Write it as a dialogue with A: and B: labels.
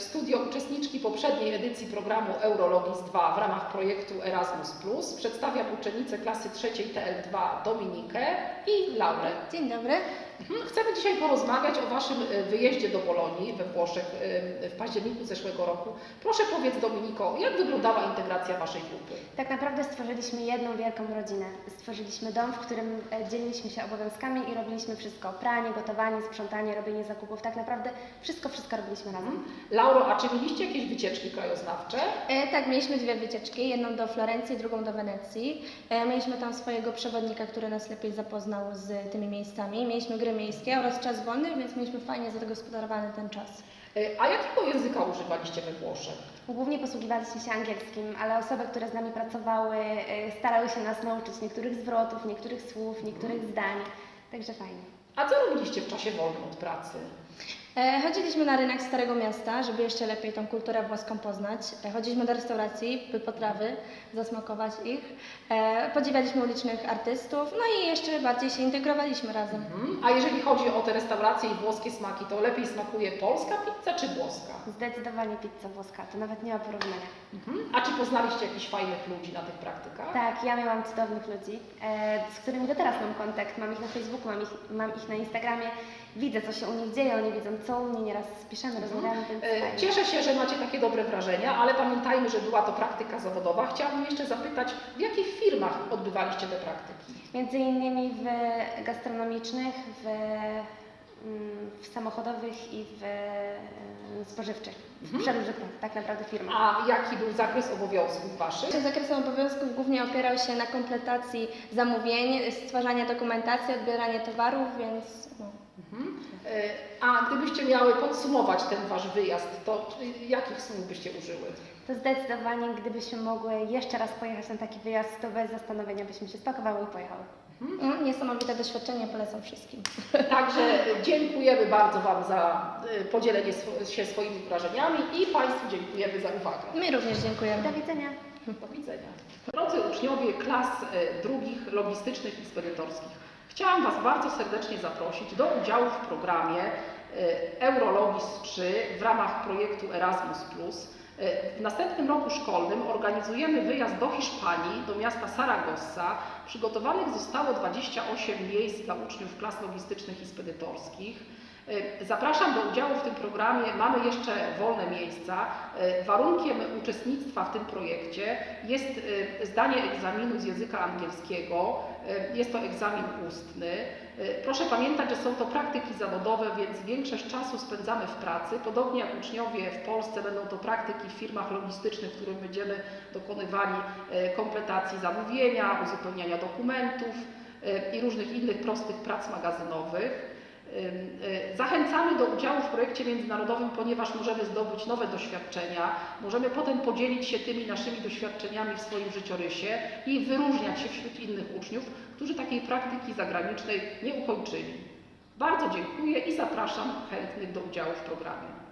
A: W studio uczestniczki poprzedniej edycji programu Eurologis 2 w ramach projektu Erasmus+. Przedstawiam uczennicę klasy trzeciej TL2 Dominikę i Laurę.
B: Dzień dobry.
A: Mhm. Chcemy dzisiaj porozmawiać o Waszym e, wyjeździe do Bolonii we Włoszech e, w październiku zeszłego roku. Proszę powiedz Dominiko, jak wyglądała integracja Waszej grupy?
B: Tak naprawdę stworzyliśmy jedną wielką rodzinę. Stworzyliśmy dom, w którym e, dzieliliśmy się obowiązkami i robiliśmy wszystko. Pranie, gotowanie, sprzątanie, robienie zakupów. Tak naprawdę wszystko, wszystko robiliśmy razem.
A: Lauro, a czy mieliście jakieś wycieczki krajoznawcze?
C: E, tak, mieliśmy dwie wycieczki, jedną do Florencji, drugą do Wenecji. E, mieliśmy tam swojego przewodnika, który nas lepiej zapoznał z tymi miejscami. Mieliśmy gry miejskie oraz czas wolny, więc mieliśmy fajnie zagospodarowany ten czas.
A: E, A jakiego języka używaliście we Włoszech?
B: Głównie posługiwaliśmy się angielskim, ale osoby, które z nami pracowały, e, starały się nas nauczyć niektórych zwrotów, niektórych słów, niektórych zdań. Także fajnie.
A: A co robiliście w czasie wolnym od pracy?
C: E, chodziliśmy na rynek Starego Miasta, żeby jeszcze lepiej tą kulturę włoską poznać. E, chodziliśmy do restauracji, by potrawy, zasmakować ich. E, podziwialiśmy ulicznych artystów, no i jeszcze bardziej się integrowaliśmy razem.
A: Mhm. A jeżeli chodzi o te restauracje i włoskie smaki, to lepiej smakuje polska pizza czy włoska?
B: Zdecydowanie pizza włoska, to nawet nie ma porównania.
A: Mhm. A czy poznaliście jakichś fajnych ludzi na tych praktykach?
B: Tak, ja miałam cudownych ludzi, z którymi do teraz mam kontakt. Mam ich na Facebooku, mam ich, mam ich na Instagramie. Widzę, co się u nich dzieje, oni widzą, co u mnie. Nieraz piszemy, rozmawiamy, więc
A: E,
B: fajnie.
A: Cieszę się, że macie takie dobre wrażenia, ale pamiętajmy, że była to praktyka zawodowa. Chciałabym jeszcze zapytać, w jakich firmach odbywaliście te praktyki?
B: Między innymi w gastronomicznych, w, w samochodowych i w spożywczych. W
A: Mhm.
B: przeróżnych tak naprawdę firmach.
A: A jaki był zakres obowiązków Waszych?
C: Zakresem obowiązków głównie opierał się na kompletacji zamówień, stwarzania dokumentacji, odbieranie towarów, więc no.
A: Mhm. E, A gdybyście miały podsumować ten Wasz wyjazd, to jakich słów byście użyły?
B: To zdecydowanie, gdybyśmy mogły jeszcze raz pojechać na taki wyjazd, to bez zastanowienia byśmy się spakowały i pojechały.
C: No, niesamowite doświadczenie, polecam wszystkim.
A: Także dziękujemy bardzo Wam za y, podzielenie się swoimi wrażeniami i Państwu dziękujemy za uwagę.
C: My również dziękujemy.
B: Do widzenia.
A: Do widzenia. Drodzy uczniowie klas y, drugich logistycznych i spedytorskich, chciałam Was bardzo serdecznie zaprosić do udziału w programie y, Eurologis 3 w ramach projektu Erasmus+. W następnym roku szkolnym organizujemy wyjazd do Hiszpanii, do miasta Saragossa. Przygotowanych zostało 28 miejsc dla uczniów klas logistycznych i spedytorskich. Y, Zapraszam do udziału w tym programie. Mamy jeszcze wolne miejsca. Y, Warunkiem uczestnictwa w tym projekcie jest y, zdanie egzaminu z języka angielskiego. Jest to egzamin ustny. Proszę pamiętać, że są to praktyki zawodowe, więc większość czasu spędzamy w pracy. Podobnie jak uczniowie w Polsce będą to praktyki w firmach logistycznych, w których będziemy dokonywali kompletacji zamówienia, uzupełniania dokumentów i różnych innych prostych prac magazynowych. Y, Zachęcamy do udziału w projekcie międzynarodowym, ponieważ możemy zdobyć nowe doświadczenia, możemy potem podzielić się tymi naszymi doświadczeniami w swoim życiorysie i wyróżniać się wśród innych uczniów, którzy takiej praktyki zagranicznej nie ukończyli. Bardzo dziękuję i zapraszam chętnych do udziału w programie.